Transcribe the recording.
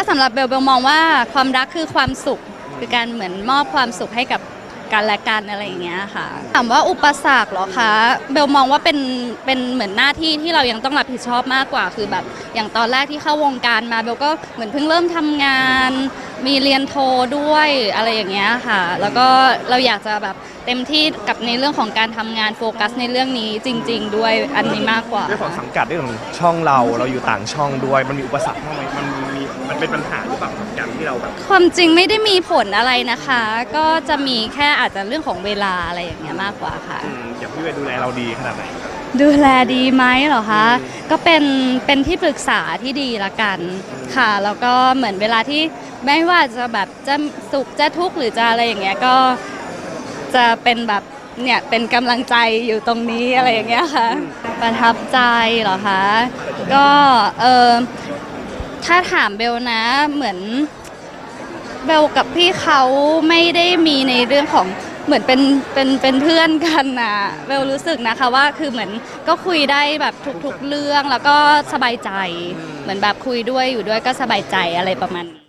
ถ้าสำหรับเบลเบลมองว่าความรักคือความสุขคือการเหมือนมอบความสุขให้กับกันและกันอะไรอย่างเงี้ยค่ะถามว่าอุปสรรคเหรอคะเบลมองว่าเป็นเป็นเหมือนหน้าที่ที่เรายังต้องรับผิดชอบมากกว่าคือแบบ อย่างตอนแรกที่เข้าวงการมาเบลก็เหมือนเพิ่งเริ่มทำงาน มีเรียนโทด้วยอะไรอย่างเงี้ยค่ะ แล้วก็เราอยากจะแบบเต็มที่กับในเรื่องของการทำงานโฟกัสในเรื่องนี้จริง ๆ ด้วยอันนี้มากกว่า เรื่องของสังกัดเรื่องของช่องเราเราอยู่ต่างช่องด้วย มันมีอุปสรรคบ้างไหมมันมี มันเป็นปัญหาหรือเปล่าอย่างที่เราแบบความจริงไม่ได้มีผลอะไรนะคะ ก็จะมีแค่อาจจะเรื่องของเวลาอะไรอย่างเงี้ยมากกว่าค่ะ อืมอย่างพี่เวย์ดูแลเราดีขนาดไหนครับดูแลดีไหมเหรอคะก็เป็นเป็นที่ปรึกษาที่ดีละกันค่ะแล้วก็เหมือนเวลาที่ไม่ว่าจะแบบจะสุขจะทุกข์หรือจะอะไรอย่างเงี้ยก็จะเป็นแบบเนี่ยเป็นกำลังใจอยู่ตรงนี้อะไรอย่างเงี้ยค่ะ ประทับใจเหรอคะก็เออ ถ้าถามเบลนะเหมือนเบลกับพี่เขาไม่ได้มีในเรื่องของเหมือนเป็นเป็นเป็นเพื่อนกันนะเบลรู้สึกนะคะว่าคือเหมือนก็คุยได้แบบทุกๆเรื่องแล้วก็สบายใจ เหมือนแบบคุยด้วยอยู่ด้วยก็สบายใจอะไรประมาณนี้